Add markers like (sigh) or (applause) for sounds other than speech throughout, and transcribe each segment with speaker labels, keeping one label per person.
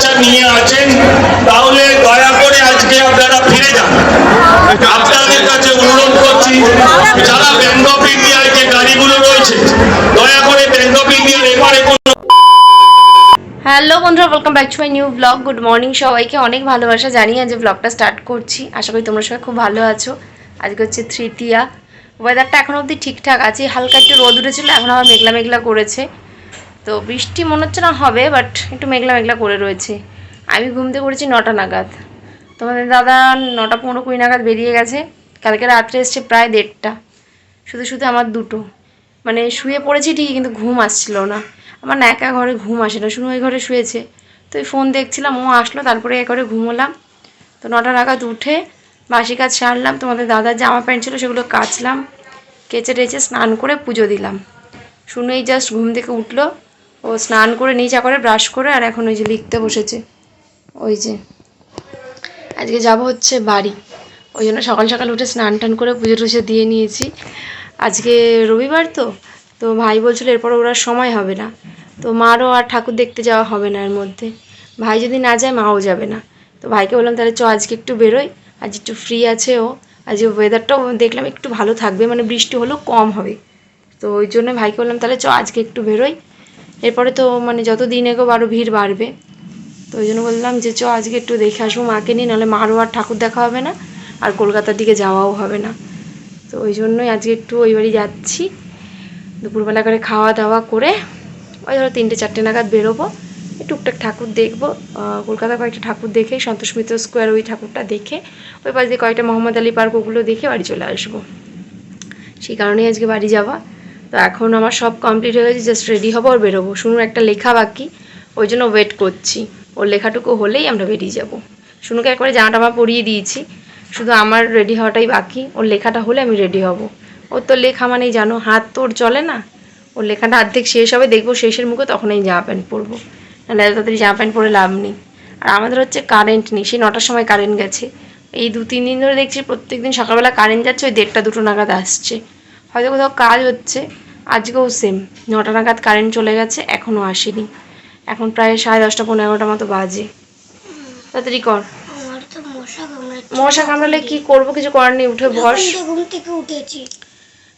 Speaker 1: কাচ্চা নিয়ে আছেন, তাহলে দয়া করে আজকে আপনারা ফিরে যান। আপনাদের কাছে অনুরোধ করছি, যারা ব্যাংক অফ ইন্ডিয়ার যে গাড়িগুলো রয়েছে, দয়া করে ব্যাংক অফ ইন্ডিয়ার কোনো
Speaker 2: হ্যালো বন্ধুরা welcome back to my new blog good morning সবাইকে, অনেক ভালোবাসা জানিয়ে আজ ব্লগটা স্টার্ট করছি। আশা করি তোমরা সবাই খুব ভালো আছো। আজকে হচ্ছে তৃতীয়া। ওয়েদারটা এখন অবধি ঠিকঠাক আছে, হালকা একটু রোদ উঠেছিল, এখন আবার মেঘলা মেঘলা করেছে। তো বৃষ্টি মনে হচ্ছে না হবে বাট একটু মেঘলা মেঘলা করে রয়েছে। আমি ঘুম থেকে করেছি নটা নাগাদ। তোমাদের দাদা নটা পনেরো কুড়ি নাগাদ বেরিয়ে গেছে। কালকে রাত্রে এসছে প্রায় দেড়টা। শুধু শুধু আমার দুটো। মানে শুয়ে পড়েছি ঠিকই, কিন্তু ঘুম আসছিল না। আমার না একা ঘরে ঘুম আসে না, শুনে ওই ঘরে শুয়েছে। তো ওই ফোন দেখছিলাম, ও আসলো, তারপরে এ ঘরে ঘুমোলাম। তো নটা নাগাদ উঠে বাসি কাজ সারলাম, তোমাদের দাদার জামা প্যান্ট ছিল সেগুলো কাচলাম, কেচে টেচে স্নান করে পুজো দিলাম। শুনেই জাস্ট ঘুম থেকে উঠল। ও স্নান করে নিচা করে ব্রাশ করে আর এখন ওই যে লিখতে বসেছে। ওই যে। আজকে যাব হচ্ছে বাড়ি। ওই জন্য সকাল সকাল উঠে স্নান টান করে পুজো টুজো দিয়ে নিয়েছি। আজকে রবিবার তো তো ভাই বলছিল এরপর ওরা সময় হবে না। তো মারও আর ঠাকুর দেখতে যাওয়া হবে না এর মধ্যে। ভাই যদি না যায় মাও যাবে না। তো ভাইকে বললাম, তাহলে চ, আজকে একটু বেরোই। আজ একটু ফ্রি আছে ও। আজকে ওয়েদারটাও দেখলাম একটু ভালো থাকবে মানে বৃষ্টি হলেও কম হবে। তো ওই জন্য ভাইকে বললাম, তাহলে চ, আজকে একটু বেরোই। এরপরে তো মানে যত দিন এগোবো আরও ভিড় বাড়বে। তো ওই জন্য বললাম যে চ আজকে একটু দেখে আসব মাকে নিয়ে নাহলে মারও আর ঠাকুর দেখা হবে না আর কলকাতার দিকে যাওয়াও হবে না। তো ওই জন্যই আজকে একটু ওই বাড়ি যাচ্ছি। দুপুরবেলা করে খাওয়া দাওয়া করে ওই ধরো তিনটে চারটে নাগাদ বেরোবো টুকটাক ঠাকুর দেখব। আহ, কলকাতার কয়েকটা ঠাকুর দেখে সন্তোষ মিত্র স্কোয়ার ওই ঠাকুরটা দেখে ওই পাশ দিয়ে কয়েকটা মোহাম্মদ আলী পার্ক ওগুলো দেখে বাড়ি চলে আসব। সেই কারণেই আজকে বাড়ি যাওয়া। তো এখন আমার সব কমপ্লিট হয়ে গেছে জাস্ট রেডি হব আর বেরোবো। শুনুন, একটা লেখা বাকি, ওই জন্য ওয়েট করছি। ওর লেখাটুকু হলেই আমরা বেরিয়ে যাব। শুনুকে একবারে জামা টামা পরিয়ে দিয়েছি। শুধু আমার রেডি হওয়াটাই বাকি, ওর লেখাটা হলে আমি রেডি হব। ওর তো লেখা মানেই জানো, হাত তোর চলে না? ওর লেখাটা অর্ধেক শেষ হবে, দেখব শেষের মুখে তখন আমি জামা প্যান্ট পরবো। নাহলে এত তাড়াতাড়ি জামা প্যান্ট পরে লাভ নেই। আর আমাদের হচ্ছে কারেন্ট নেই, সেই নটার সময় কারেন্ট গেছে। এই দু, তিন দিন ধরে দেখছি প্রত্যেকদিন সকালবেলা কারেন্ট যাচ্ছে, ওই দেড়টা, দুটো নাগাদ আসছে। হয়তো কোথাও কাজ হচ্ছে। আজকেও সেম নটা নাগাদ কারেন্ট চলে গেছে এখনও আসেনি। এখন প্রায় সাড়ে দশটা পনেরো এগারোটা মতো বাজে। তাড়াতাড়ি কর।
Speaker 3: মশা
Speaker 2: কামড়ালে কি করব? কিছু করার নেই উঠে বস।
Speaker 3: ঘুম থেকে উঠেছি।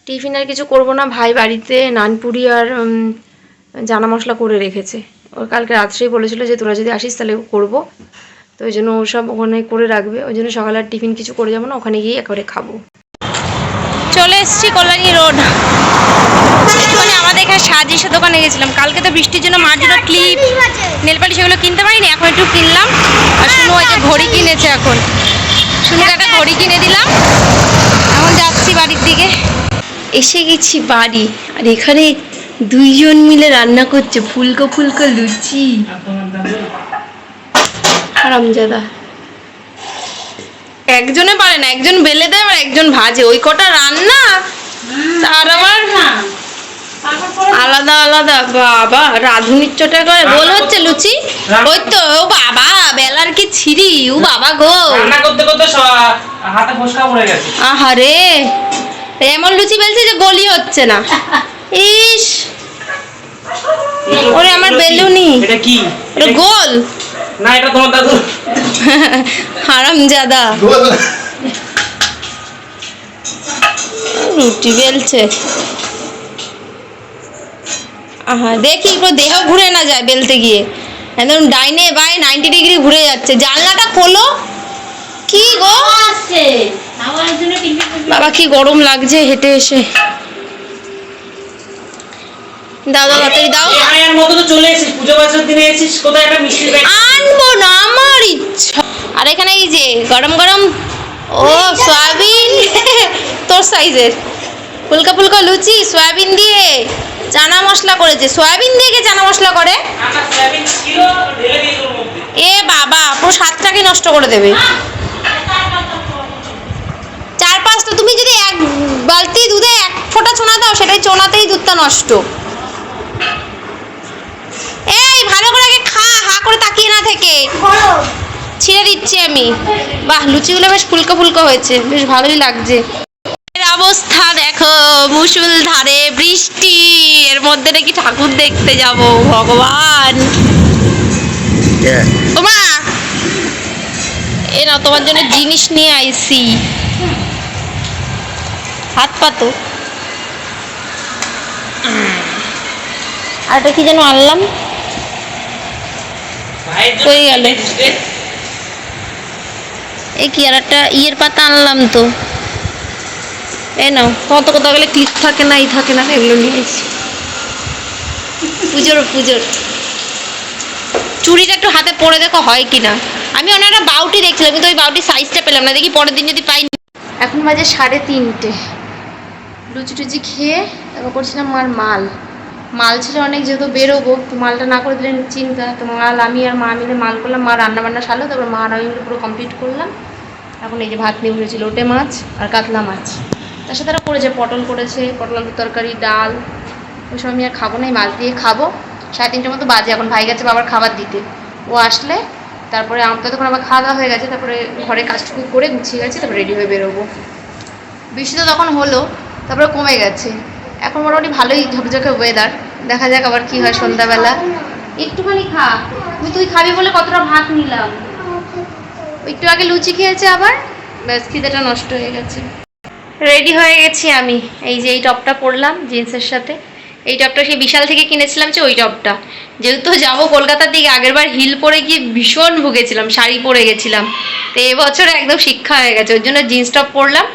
Speaker 2: টিফিন আর কিছু করব না। ভাই বাড়িতে নানপুরি আর জানা মশলা করে রেখেছে। ওর কালকে রাত্রেই বলেছিল যে তোরা যদি আসিস তাহলে করব। তো ওই জন্য ওসব ওখানে করে রাখবে। ওই জন্য সকালে আর টিফিন কিছু করে যাব না। ওখানে গিয়ে একেবারে খাব। চলে এসেছি কল্যাণী রোড। মানে আমাদের এখানে সাজিসের দোকানে গেছিলাম। কালকে তো বৃষ্টির জন্য মার ক্লিপ নেলপালিশ সেগুলো কিনতে পারিনি, এখন একটু কিনলাম। আর শুনু ওই যে ঘড়ি কিনেছে এখন। শুনুকে একটা ঘড়ি কিনে দিলাম। এখন যাচ্ছি বাড়ির দিকে। এসে গেছি বাড়ি, আর এখানে দুইজন মিলে রান্না করছে, ফুলকো ফুলকো লুচি। হারামজাদা। একজনে পারে না একজন বেলে দেয় আর একজন ভাজে। ওই কটা রান্না? আর আবার আলাদা আলাদা। বাবা রাধুনির চোটে করে গোল হচ্ছে লুচি? ওই তো ও বাবা বেলার কি ছিরি? ও বাবা গো।
Speaker 4: রান্না করতে করতে হাতে ফসকা পড়ে গেছে।
Speaker 2: আহারে এমন লুচি বেলছে যে গলি হচ্ছে না। ইস। ওরে আমার বেলুনি।
Speaker 4: এটা কি?
Speaker 2: ওটা গোল।
Speaker 4: না এটা তোমার দাদু।
Speaker 2: হারামজাদা। রুটি বেলছে। আহা দেখি একটু দেহ ঘুরে না যায় বেলতে গিয়ে। একদম ডাইনে বাই নাইনটি ডিগ্রি ঘুরে যাচ্ছে। জানলাটা খোলো। কি গো? বাবা কি গরম লাগছে হেঁটে এসে। দাও দাও তাড়াতাড়ি দাও।
Speaker 4: মায়ের মতো তো চলে এসেছিস পুজো বাজার দিনে এসেছিস কোথায় একটা মিষ্টি ব্যাগ
Speaker 2: আনব না আমার ইচ্ছা। আর এখানে এই যে গরম গরম ও সয়াবিন। (laughs) তোর সাইজের। ফুলকা ফুলকা লুচি সয়াবিন দিয়ে চানা মশলা করেছে। সয়াবিন দিয়ে কে চানা মশলা করে?
Speaker 4: মধ্যে।
Speaker 2: এ বাবা পুরো স্বাদটাকে নষ্ট করে দেবে। চার পাঁচটা তুমি যদি এক বালতি দুধে এক ফোঁটা চোনা দাও সেটাই চোনাতেই দুধটা নষ্ট এই ভালো করে আগে খা হা করে তাকিয়ে না থেকে। ছিঁড়ে দিচ্ছি আমি। বাহ লুচিগুলো বেশ ফুলকো ফুলকো হয়েছে বেশ ভালোই লাগছে। অবস্থা দেখো মুসুল ধারে বৃষ্টি এর মধ্যে নাকি ঠাকুর দেখতে যাব ভগবান. তোমা এ না তোমার জন্য জিনিস নিয়ে আইছি হাত পাতো আর এটা কি যেন আনলাম? হয়ে গেল। এই কি আর একটা ইয়ের পাতা আনলাম তো। এই নাও, কত কত গেলে ক্লিপ থাকে না, ই থাকে না, এগুলো নিয়ে এসেছি পুজোর পুজোর। চুড়িটা একটু হাতে পরে দেখো হয় কি না আমি অনেক একটা বাউটি দেখছিলাম, কিন্তু ওই বাউটির সাইজটা পেলাম না। দেখি পরের দিন যদি পাই। এখন বাজে সাড়ে তিনটে। লুচি টুচি খেয়ে তারপর করছিলাম মার মাল। মাল ছিল অনেক, যেহেতু বেরোবো, তো মালটা না করে দিলেন চিন্তা, তো মাল আমি আর মা মিলে মাল করলাম, মা রান্না বান্না সারলো, তারপর মা আর আমি মিলে পুরো কমপ্লিট করলাম। এখন এই যে ভাত নিয়ে উঠেছি লোটে মাছ আর কাতলা মাছ। তার সাথে আরও করেছে, পটল করেছে, পটল তরকারি, ডাল, ওইসব আমি আর খাব না, এই মাছ দিয়ে খাব। সাড়ে তিনটের মতো বাজে, এখন ভাই গেছে বাবার খাবার দিতে। ও আসলে, তারপরে আমার তখন আমার খাওয়া দাওয়া হয়ে গেছে, তারপরে ঘরে কাজটুকু করে গুছিয়ে গেছে, তারপরে রেডি হয়ে বেরোবো। বৃষ্টি তো তখন হলো, তারপরে কমে গেছে। এখন মোটামুটি ভালোই ঝকঝকে ওয়েদার দেখা যাক আবার কি হয় সন্ধ্যাবেলা। একটুখানি খা। তুই তুই খাবি বলে কতটা ভাত নিলাম। একটু আগে লুচি খেয়েছে আবার। ব্যাস খিদেটা নষ্ট হয়ে গেছে। রেডি হয়ে গেছি আমি। এই যে এই টপটা পরলাম জিন্সের সাথে। এই টপটা সেই বিশাল থেকে কিনেছিলাম যে ওই টপটা। যেহেতু যাব কলকাতার দিকে আগেরবার হিল পরে গিয়ে ভীষণ ভুগেছিলাম শাড়ি পরে গেছিলাম। তো এবছর একদম শিক্ষা হয়ে গেছে ওর জন্য জিন্স টপ পরলাম।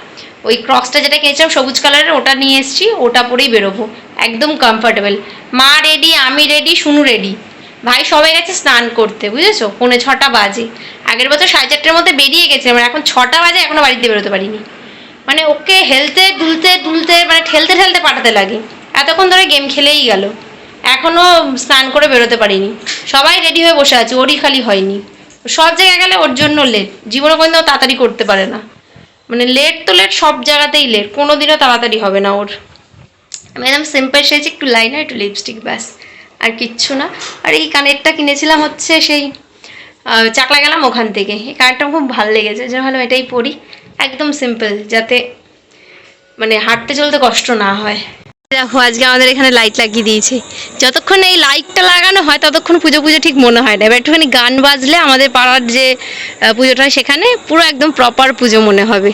Speaker 2: ওই ক্রক্সটা যেটা কিনেছিলাম, সবুজ কালারের, ওটা নিয়ে এসেছি, ওটা পরেই বেরোবো। একদম কমফর্টেবল মা রেডি আমি রেডি শুনু রেডি ভাই সবাই গেছে স্নান করতে, বুঝেছ? পৌনে ছটা বাজে। আগের বছর সাড়ে চারটের মধ্যে বেরিয়ে গেছে আর এখন ছটা বাজে এখনও বাড়িতে বেরোতে পারিনি। মানে ওকে হেলতে, দুলতে দুলতে মানে ঠেলতে ঠেলতে পাঠাতে লাগে। এতক্ষণ ধরে গেম খেলেই গেল। এখনও স্নান করে বেরোতে পারিনি। সবাই রেডি হয়ে বসে আছে, ওরই খালি হয়নি। সব জায়গায় গেলে ওর জন্য লেট জীবনে কোনোদিনও তাড়াতাড়ি করতে পারে না। মানে লেট তো লেট, সব জায়গাতেই লেট। কোনো দিনও তাড়াতাড়ি হবে না ওর। আমি একদম সিম্পল সেজে একটু লাইনার, একটু লিপস্টিক, ব্যাস। আর কিচ্ছু না। আর এই কানেরটা কিনেছিলাম হচ্ছে সেই চাকলা গেলাম ওখান থেকে। এই কানেরটা খুব ভালো লেগেছে যে ভালো এটাই পরি। একদম সিম্পল, যাতে মানে হাঁটতে চলতে কষ্ট না হয়। দেখো, আজকে আমাদের এখানে লাইট লাগিয়ে দিয়েছে। যতক্ষণ এই লাইটটা লাগানো হয়, ততক্ষণ পুজো পুজো ঠিক মনে হয় না। এবার একটুখানি গান বাজলে আমাদের পাড়ার যে পুজোটা সেখানে পুরো একদম প্রপার পুজো মনে হবে।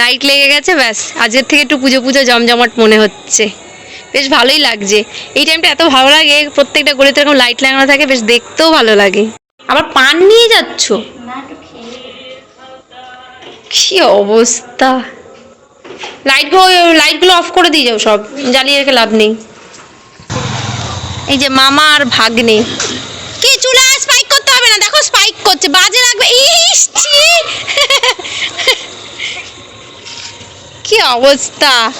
Speaker 2: লাইট লেগে গেছে, ব্যাস। আজকের থেকে একটু পুজো পুজো জমজমাট মনে হচ্ছে। বেশ ভালোই লাগছে। এই টাইমটা এত ভালো লাগে, প্রত্যেকটা গলিতে এরকম লাইট লাগানো থাকে, বেশ দেখতেও ভালো লাগে। আবার পান নিয়ে যাচ্ছ? কি অবস্থা? লাইটগুলো লাইটগুলো অফ করে দিয়ে যাও সব। জ্বালিয়ে রেখে লাভ নেই। এই যে মামা আর ভাগ্নে। কি, চুলা স্পাইক করতে হবে না? দেখো স্পাইক করছে, বাজে লাগবে। (laughs) কি অবস্থা?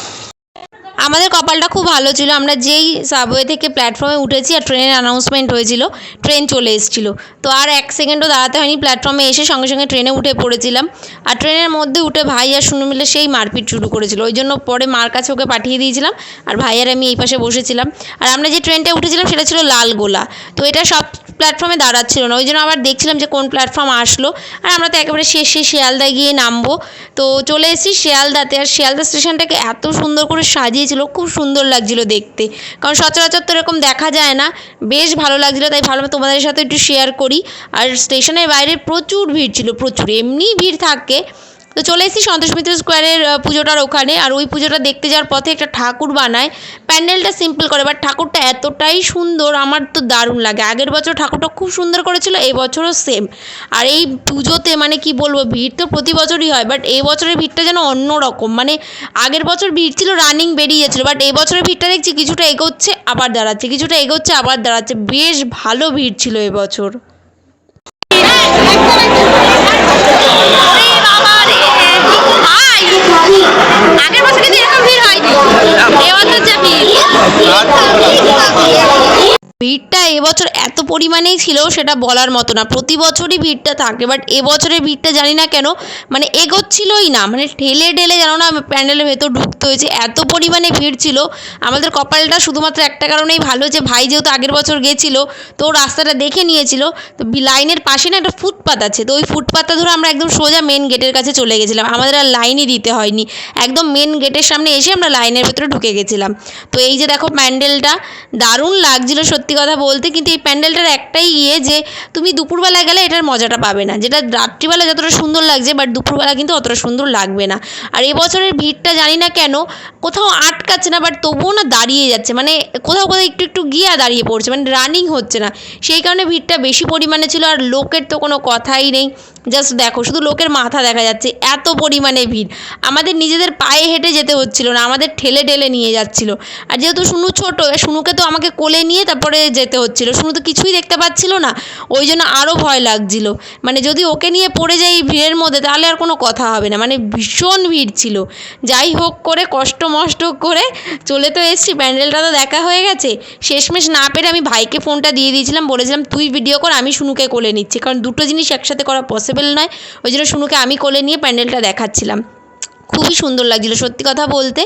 Speaker 2: আমাদের কপালটা খুব ভালো ছিল। আমরা যেই সাবওয়ে থেকে প্ল্যাটফর্মে উঠেছি আর ট্রেনের অ্যানাউন্সমেন্ট হয়েছিল ট্রেন চলে এসেছিল। তো আর এক সেকেন্ডও দাঁড়াতে হয়নি প্ল্যাটফর্মে এসে সঙ্গে সঙ্গে ট্রেনে উঠে পড়েছিলাম। আর ট্রেনের মধ্যে উঠে ভাই আর শুনু মিলে সেই মারপিট শুরু করেছিল। ওই জন্য পরে মার কাছে ওকে পাঠিয়ে দিয়েছিলাম আর ভাই আর আমি এই পাশে বসেছিলাম। আর আমরা যে ট্রেনটা উঠেছিলাম সেটা ছিল লালগোলা। তো এটা সব প্ল্যাটফর্মে দাঁড়াচ্ছিল না। ওই জন্য আবার দেখছিলাম যে কোন প্ল্যাটফর্ম আসলো। আর আমরা তো একেবারে শেষে শিয়ালদায় গিয়ে নামবো। তো চলে এসেছি শিয়ালদাতে। আর শিয়ালদা স্টেশনটাকে এত সুন্দর করে সাজিয়েছিল, খুব সুন্দর লাগছিল দেখতে। কারণ সচরাচর তো এরকম দেখা যায় না। বেশ ভালো লাগছিল, তাই ভালো তোমাদের সাথে একটু শেয়ার করি। আর স্টেশনের বাইরে প্রচুর ভিড় ছিল, প্রচুর। এমনি ভিড় থাকে। তো চলে এসেছি সন্তোষ মিত্র স্কোয়ারের পুজোটার ওখানে। আর ওই পুজোটা দেখতে যাওয়ার পথে একটা ঠাকুর বানায়। প্যান্ডেলটা সিম্পল করে বাট ঠাকুরটা এতটাই সুন্দর, আমার তো দারুণ লাগে। আগের বছর ঠাকুরটা খুব সুন্দর করেছিল বছরও সেম আর এই পুজোতে মানে কি বলব, ভিড় তো প্রতি বছরই হয় বাট এই বছরের ভিড়টা যেন অন্য রকম মানে আগের বছর ভিড় ছিল রানিং বেরিয়ে যাচ্ছিল বাট এই বছরের ভিড়টা দেখছি কিছুটা এগোচ্ছে, আবার দাঁড়াচ্ছে। কিছুটা এগোচ্ছে, আবার দাঁড়াচ্ছে। বেশ ভালো ভিড় ছিল এবছর আগের বছর কিন্তু এরকম ভিড় হয়নি। এবার যা ভিড় ভিড়টা এবছর এত পরিমাণেই ছিল সেটা বলার মতো না। প্রতি বছরই ভিড়টা থাকে বাট এবছরের ভিড়টা জানি না কেন মানে এগোচ্ছিলই না। মানে ঠেলে ঠেলে যেন না প্যান্ডেলের ভেতর ঢুকতে হয়েছে। এত পরিমাণে ভিড় ছিল। আমাদের কপালটা শুধুমাত্র একটা কারণেই ভালো যে ভাই যেহেতু আগের বছর গেছিল, তো রাস্তাটা দেখে নিয়েছিল। তো লাইনের পাশে না একটা ফুটপাত আছে। তো ওই ফুটপাতটা ধরে আমরা একদম সোজা মেন গেটের কাছে চলে গেছিলাম। আমাদের আর লাইনই দিতে হয়নি। একদম মেন গেটের সামনে এসে আমরা লাইনের ভেতরে ঢুকে গেছিলাম। তো এই যে দেখো প্যান্ডেলটা, দারুণ লাগছিল সত্যি কথা বলতে কিন্তু এই প্যান্ডেলটার একটাই ইয়ে যে তুমি দুপুরবেলা গেলে এটার মজাটা পাবে না। যেটা রাত্রিবেলা যতটা সুন্দর লাগছে বাট দুপুরবেলা কিন্তু অতটা সুন্দর লাগবে না। আর এবছরের ভিড়টা জানি না কেন, কোথাও আটকাচ্ছে না বাট তবুও না দাঁড়িয়ে যাচ্ছে। মানে কোথাও কোথাও একটু একটু গিয়ে দাঁড়িয়ে পড়ছে মানে রানিং হচ্ছে না। সেই কারণে ভিড়টা বেশি পরিমাণে ছিল, আর লোকের তো কোনো কথাই নেই। জাস্ট দেখো, শুধু লোকের মাথা দেখা যাচ্ছে, এত পরিমাণে ভিড়। আমাদের নিজেদের পায়ে হেঁটে যেতে হচ্ছিল না, আমাদের ঠেলে ঠেলে নিয়ে যাচ্ছিল। আর যেহেতু শুনু ছোটো শুনুকে তো আমাকে কোলে নিয়ে তারপরে যেতে হচ্ছিল। শুনু তো কিছুই দেখতে পাচ্ছিল না। ওই জন্য আরও ভয় লাগছিল। মানে যদি ওকে নিয়ে পড়ে যাই এই ভিড়ের মধ্যে, তাহলে আর কোনো কথা হবে না। মানে ভীষণ ভিড় ছিল। যাই হোক করে, কষ্ট মষ্ট করে চলে তো এসেছি। প্যান্ডেলটা তো দেখা হয়ে গেছে। শেষমেশ না পেরে আমি ভাইকে ফোনটা দিয়ে দিয়েছিলাম। বলেছিলাম, তুই ভিডিও কর, আমি শুনুকে কোলে নিচ্ছি। কারণ দুটো জিনিস একসাথে করা পসিবল নয়। ওই জন্য শুনুকে আমি কোলে নিয়ে প্যান্ডেলটা দেখাচ্ছিলাম। খুবই সুন্দর লাগছিল। সত্যি কথা বলতে,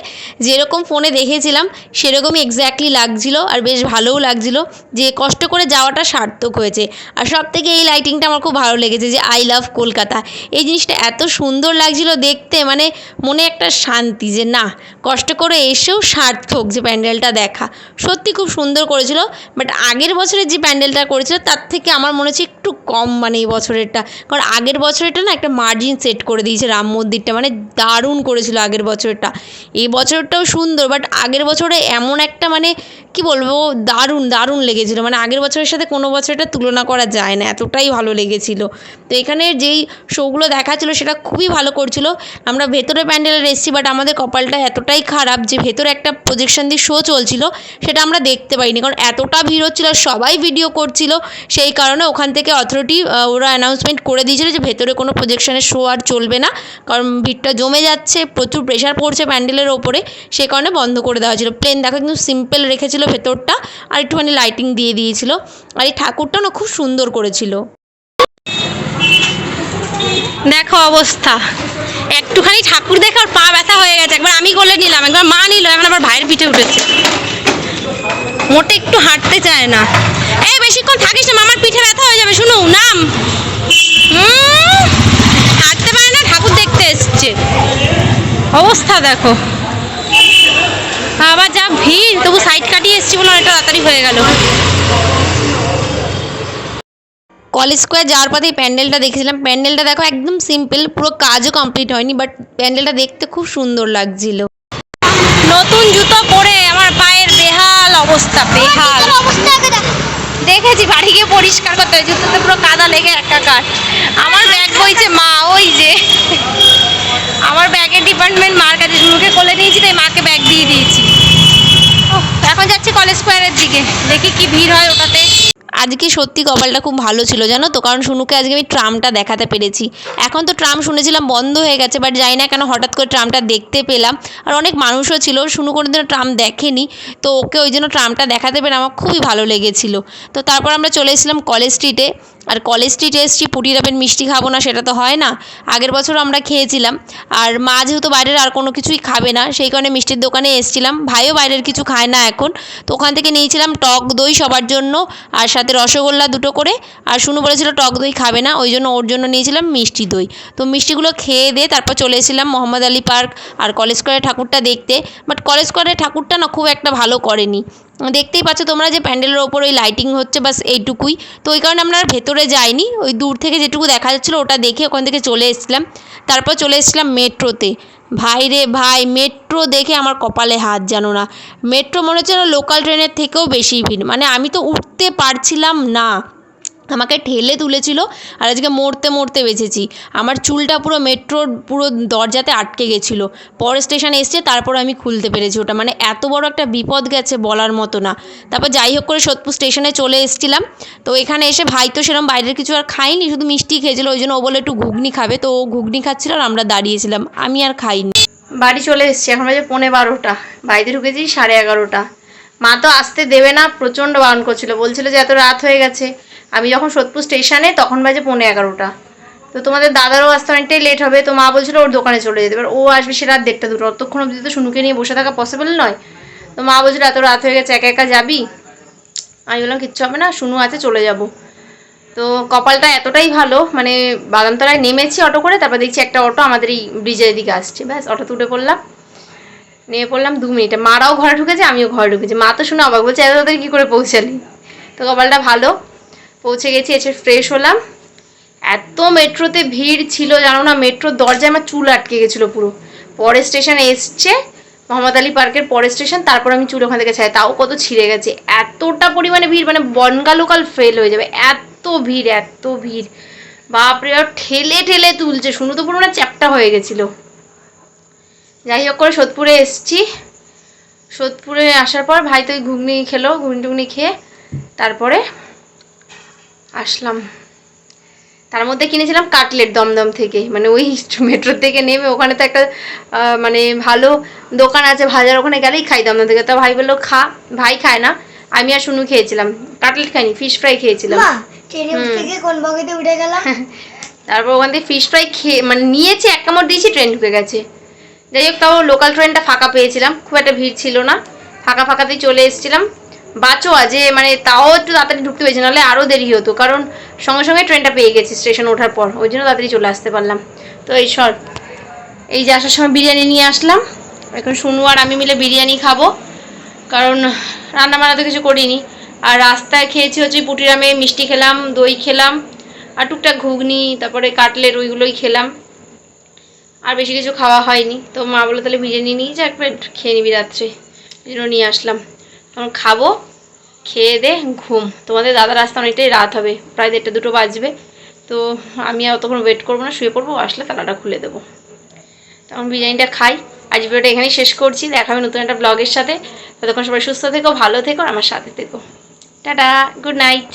Speaker 2: যেরকম ফোনে দেখেছিলাম, সেরকমই এক্স্যাক্টলি লাগছিল আর বেশ ভালোও লাগছিল যে কষ্ট করে যাওয়াটা সার্থক হয়েছে। আর সব থেকে এই লাইটিংটা আমার খুব ভালো লেগেছে যে আই লাভ কলকাতা। এই জিনিসটা এত সুন্দর লাগছিল দেখতে মানে মনে একটা শান্তি যে না, কষ্ট করে এসেও সার্থক যে প্যান্ডেলটা দেখা। সত্যি খুব সুন্দর করেছিল বাট আগের বছরের যে প্যান্ডেলটা করেছিল, তার থেকে আমার মনে হচ্ছে একটু কম মানে এই বছরেরটা। কারণ আগের বছরেরটা না একটা মার্জিন সেট করে দিয়েছে রাম মন্দিরটা মানে দারুণ করেছিল আগের বছরটা। এই বছরটাও সুন্দর বাট আগের বছরে এমন একটা মানে কি বলব, দারুণ দারুণ লেগেছিল। মানে আগের বছরের সাথে কোনো বছরটা তুলনা করা যায় না, এতটাই ভালো লেগেছিল। তো এখানে যেই শোগুলো দেখাচ্ছিল সেটা খুবই ভালো করছিল। আমরা ভেতরে প্যান্ডেলের এসেছি বাট আমাদের কপালটা এতটাই খারাপ যে ভেতরে একটা প্রজেকশন দিয়ে শো চলছিল, সেটা আমরা দেখতে পাইনি। কারণ এতটা ভিড় হচ্ছিল সবাই ভিডিও করছিল, সেই কারণে ওখান থেকে অথরিটি ওরা অ্যানাউন্সমেন্ট করে দিয়েছিল যে ভেতরে কোনো প্রজেকশনের শো আর চলবে না। কারণ ভিড়টা জমে যাচ্ছে প্রচুর প্রেশার পড়ছে প্যান্ডেলের ওপরে, সে কারণে বন্ধ করে দেওয়া হয়েছিল। প্লেন দেখো কিন্তু সিম্পল রেখেছিল ভেতরটা, আর একটুখানি লাইটিং দিয়ে দিয়েছিল। আর এই ঠাকুরটা না খুব সুন্দর করেছিল। দেখো অবস্থা। একটুখানি ঠাকুর দেখে আর পা ব্যথা হয়ে গেছে। একবার আমি কোলে নিলাম, একবার মা নিল, এখন আবার ভাইয়ের পিঠে উঠেছে। মোটে একটু হাঁটতে চায় না। এই বেশিক্ষণ থাকিস না, মামার পিঠে ব্যথা হয়ে যাবে, শুনু, নাম। হাঁটতে ঠাকুর দেখতে এসছে। অবস্থা দেখো। আবার যা ভিড় তবু সাইড কাটিয়ে এসছি বলে অনেকটা তাড়াতাড়ি হয়ে গেল। কলেজ স্কোয়ার যাওয়ার পথে এই প্যান্ডেলটা দেখেছিলাম। প্যান্ডেলটা দেখো একদম সিম্পল পুরো কাজও কমপ্লিট হয়নি বাট প্যান্ডেলটা দেখতে খুব সুন্দর লাগছিল। নতুন জুতো পরে আমার পায়ের বেহাল অবস্থা বেহাল।
Speaker 3: অবস্থা
Speaker 2: দেখেছি, বাড়ি গিয়ে পরিষ্কার করতে হয় জুতোতে পুরো কাদা লেগে একটা একাকার আমার ব্যাগ বইছে, মা, ওই যে। আমার ব্যাগের ডিপার্টমেন্ট মার কাছে মুখে কোলে নিয়েছি, তাই মাকে ব্যাগ দিয়ে দিয়েছি। এখন যাচ্ছি কলেজ স্কোয়ারের দিকে। দেখি কি ভিড় হয় ওটাতে। আজকে সত্যি কপালটা খুব ভালো ছিল, জানো তো? কারণ শুনুকে আজকে আমি ট্রামটা দেখাতে পেরেছি। এখন তো ট্রাম শুনেছিলাম বন্ধ হয়ে গেছে বাট জানি না কেন হঠাৎ করে ট্রামটা দেখতে পেলাম। আর অনেক মানুষও ছিল, শুনু কোনোদিনও ট্রাম দেখেনি। তো ওকে ওই জন্য ট্রামটা দেখাতে পেরে আমার খুবই ভালো লেগেছিল। তো তারপর আমরা চলে এসেছিলাম কলেজ স্ট্রিটে আর কলেজ স্ট্রিটে এসেছি পুটিরাপের মিষ্টি খাব না, সেটা তো হয় না। আগের বছর আমরা খেয়েছিলাম। আর মা যেহেতু বাইরের, আর কোনো কিছুই খাবে না, সেই কারণে মিষ্টির দোকানে এসেছিলাম। ভাইও বাইরের কিছু খায় না এখন। তো ওখান থেকে নিয়েছিলাম টক দই সবার জন্য, আর সাথে রসগোল্লা দুটো করে। আর শুনু বলেছিল টক দই খাবে না, ওই জন্য ওর জন্য নিয়েছিলাম মিষ্টি দই। তো মিষ্টিগুলো খেয়ে দিয়ে তারপর চলে এসেছিলাম মোহাম্মদ আলী পার্ক আর কলেজ স্কোয়ারের ঠাকুরটা দেখতে। বাট কলেজ স্কোয়ারের ঠাকুরটা না খুব একটা ভালো করেনি। দেখতেই পাচ্ছ তোমরা যে প্যান্ডেলের ওপর ওই লাইটিং হচ্ছে, বাস এইটুকুই। তো ওই কারণে আমরা ভেতরে যাইনি, ওই দূর থেকে যেটুকু দেখা যাচ্ছিল ওটা দেখে ওখান থেকে চলে এসেছিলাম। তারপর চলে এসেছিলাম মেট্রোতে। ভাই রে ভাই, মেট্রো দেখে আমার কপালে হাত জানো না। মেট্রো মনে হচ্ছে না লোকাল ট্রেনের থেকেও বেশি ভিড়। মানে আমি তো উঠতে পারছিলাম না। আমাকে ঠেলে তুলেছিল আর আজকে মরতে মরতে বেঁচেছি। আমার চুলটা পুরো মেট্রোর পুরো দরজাতে আটকে গেছিল। পরে স্টেশনে এসছে তারপর আমি খুলতে পেরেছি ওটা। মানে এত বড় একটা বিপদ গেছে বলার মতো না। তারপর যাই হোক করে সোদপুর স্টেশনে চলে এসেছিলাম। তো এখানে এসে ভাই তো সেরকম বাইরের কিছু আর খাইনি শুধু মিষ্টি খেয়েছিল। ওই জন্য ও বলে একটু ঘুগনি খাবে। তো ও ঘুগনি খাচ্ছিল আর আমরা দাঁড়িয়েছিলাম। আমি আর খাইনি। বাড়ি চলে এসেছি। এখন বাজে পৌনে বারোটা। বাড়িতে ঢুকেছি সাড়ে এগারোটা। মা তো আসতে দেবে না, প্রচণ্ড বারণ করছিল। বলছিল যে এত রাত হয়ে গেছে। আমি যখন সোদপুর স্টেশনে, তখন বাজে পৌনে এগারোটা। তো তোমাদের দাদারও আসতে অনেকটাই লেট হবে, তো মা বলছিল ওর দোকানে চলে যেতে। এবার ও আসবে সে রাত দেড়টা দুটো। অতক্ষণ অবধি তো শুনুকে নিয়ে বসে থাকা পসিবল নয়। তো মা বলছিল, এত রাত হয়ে গেছে, একা একা যাবি? আমি বললাম, কিচ্ছু হবে না শুনু আছে, চলে যাব। তো কপালটা এতটাই ভালো মানে বাদামতলায় নেমেছি অটো করে, তারপর দেখছি একটা অটো আমাদের এই ব্রিজের দিকে আসছে। ব্যাস অটো উঠে পড়লাম। নেমে পড়লাম দু মিনিটে। মারাও ঘরে ঢুকেছে, আমিও ঘরে ঢুকেছি। মা তো শুনে অবাক, বলছে, এত তাড়াতাড়ি কী করে পৌঁছালি? তো কপালটা ভালো। পৌঁছে গেছি, এসে ফ্রেশ হলাম। এত মেট্রোতে ভিড় ছিল, জানো না, মেট্রোর দরজায় আমার চুল আটকে গেছিল পুরো। পরের স্টেশন এসছে, মোহাম্মদ আলী পার্কের পরের স্টেশন তারপর আমি চুল ওখান থেকে ছাই তাও কত ছিঁড়ে গেছে। এতটা পরিমাণে ভিড় মানে বনগা লোকাল ফেল হয়ে যাবে। এত ভিড় এত ভিড়। বাপরে ঠেলে ঠেলে তুলছে। শুনু তো পুরো মানে চ্যাপটা হয়ে গেছিল। যাই হোক করে সোদপুরে এসছি। সোদপুরে আসার পর ভাই তো ঘুগনি খেলো, ঘুগনি টুগনি খেয়ে, তারপরে আসলাম। তার মধ্যে কিনেছিলাম কাটলেট দমদম থেকে। মানে ওই (laughs) মেট্রো থেকে নেমে ওখানে তো একটা মানে ভালো দোকান আছে ভাজার ওখানে গেলেই খাই দমদম থেকে। তা ভাই বলল খা ভাই খায় না। আমি আর শুনু খেয়েছিলাম। কাটলেট খাইনি ফিশ ফ্রাই খেয়েছিলাম। (laughs) তারপর ওখান থেকে ফিশ ফ্রাই খেয়ে মানে নিয়েছি এক কামড় দিয়েছি ট্রেন ঢুকে গেছে। যাই হোক তাও লোকাল ট্রেনটা ফাঁকা পেয়েছিলাম। খুব একটা ভিড় ছিল না। ফাঁকা ফাঁকাতেই চলে এসেছিলাম। বাঁচো আজে মানে তাও একটু তাড়াতাড়ি ঢুকতে পেরেছি নাহলে আরও দেরি হতো। কারণ সঙ্গে সঙ্গে ট্রেনটা পেয়ে গেছি স্টেশন ওঠার পর। ওই জন্য তাড়াতাড়ি চলে আসতে পারলাম। তো এই সর এই যে আসার সময় বিরিয়ানি নিয়ে আসলাম। এখন শুনু আর আমি মিলে বিরিয়ানি খাব। কারণ রান্না বান্না তো কিছু করিনি। আর রাস্তায় খেয়েছি হচ্ছে পুটিরামে, মিষ্টি খেলাম, দই খেলাম, আর টুকটাক ঘুগনি, তারপরে কাটলেট, ওইগুলোই খেলাম। আর বেশি কিছু খাওয়া হয়নি। তো মা বলল, তাহলে বিরিয়ানি নিয়ে যা, একবার খেয়ে নিবি রাত্রে। জন্য নিয়ে আসলাম। তখন খাব, খেয়ে দে, ঘুম। তোমাদের দাদার আসতে অনেকটাই রাত হবে, প্রায় দেড়টা দুটো বাজবে। তো আমি আর অতক্ষণ ওয়েট করব না, শুয়ে পড়ব, আসলে তালাটা খুলে দেবো। তখন বিরিয়ানিটা খাই। আজ ভিডিওটা এখানেই শেষ করছি দেখাবে নতুন একটা ব্লগের সাথে। ততক্ষণ সবাই সুস্থ থেকো, ভালো থেকো আমার সাথে থেকো। Tata good night